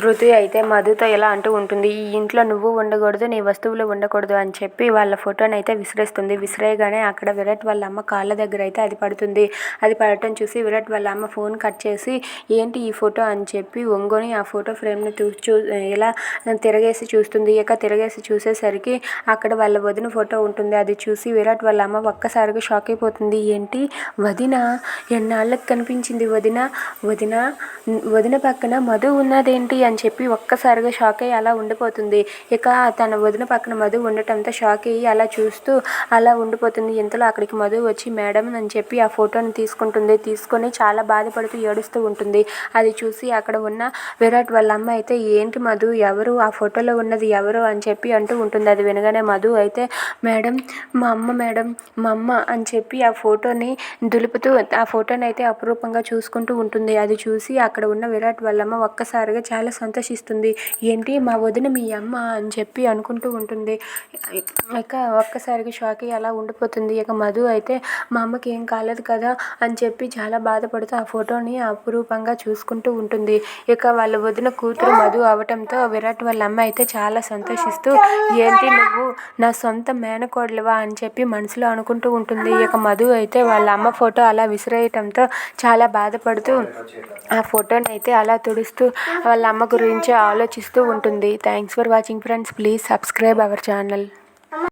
శృతి అయితే మధుతో ఇలా అంటూ ఉంటుంది ఈ ఇంట్లో నువ్వు ఉండకూడదు నీ వస్తువులు ఉండకూడదు అని చెప్పి వాళ్ళ ఫోటోని అయితే విసిరేస్తుంది. విసిరేయగానే అక్కడ విరాట్ వాళ్ళ అమ్మ కాళ్ళ దగ్గర అయితే అది పడుతుంది. అది పడటం చూసి విరాట్ వాళ్ళ అమ్మ ఫోన్ కట్ చేసి ఏంటి ఈ ఫోటో అని చెప్పి ఒంగోని ఆ ఫోటో ఫ్రేమ్ని చూ చూ ఇలా తిరగేసి చూస్తుంది. ఇక తిరగేసి చూసేసరికి అక్కడ వాళ్ళ వదిన ఫోటో ఉంటుంది. అది చూసి విరాట్ వాళ్ళ అమ్మ ఒక్కసారిగా షాక్ అయిపోతుంది. ఏంటి వదిన ఎన్నాళ్ళకి కనిపించింది వదిన? వదిన వదిన పక్కన మధు ఉన్నదేంటి? అని చెప్పి ఒక్కసారిగా షాక్ అయ్యి అలా ఉండిపోతుంది. ఇక తన వదిన పక్కన మధు ఉండటంతో షాక్ అయ్యి అలా చూస్తూ అలా ఉండిపోతుంది. ఇంతలో అక్కడికి మధు వచ్చి మేడం అని చెప్పి ఆ ఫోటోని తీసుకుంటుంది. తీసుకొని చాలా బాధపడుతూ ఏడుస్తూ ఉంటుంది. అది చూసి అక్కడ ఉన్న విరాట్ వాళ్ళ అమ్మ అయితే ఏంటి మధు ఎవరు? ఆ ఫోటోలో ఉన్నది ఎవరు? అని చెప్పి అంటూ ఉంటుంది. అది వినగానే మధు అయితే మేడం మా అమ్మ మేడం మా అమ్మ అని చెప్పి ఆ ఫోటోని దులుపుతూ ఆ ఫోటోని అయితే అపురూపంగా చూసుకుంటూ ఉంటుంది. అది చూసి అక్కడ ఉన్న విరాట్ వాళ్ళమ్మ ఒక్కసారిగా చాలా సంతోషిస్తుంది. ఏంటి మా వదిన మీ అమ్మ అని చెప్పి అనుకుంటూ ఉంటుంది. ఇక ఒక్కసారిగా షాక్ అయ్యి అలా ఉండిపోతుంది. ఇక మధు అయితే మా అమ్మకి ఏం కాలేదు కదా అని చెప్పి చాలా బాధపడుతూ ఆ ఫోటోని అపురూపంగా చూసుకుంటూ ఉంటుంది. ఇక వాళ్ళ వదిన కూతురు మధు అవటంతో విరాట్ వాళ్ళ అమ్మ అయితే చాలా సంతోషిస్తూ ఏంటి నువ్వు నా సొంత మేనకోడలువా అని చెప్పి మనసులో అనుకుంటూ ఉంటుంది. ఇక మధు అయితే వాళ్ళ అమ్మ ఫోటో అలా విసిరేయటంతో చాలా బాధపడుతూ ఆ ఫోటోని అయితే అలా తుడుస్తూ వాళ్ళ అమ్మ గురించి ఆలోచిస్తూ ఉంటుంది. Thanks for watching friends please subscribe our channel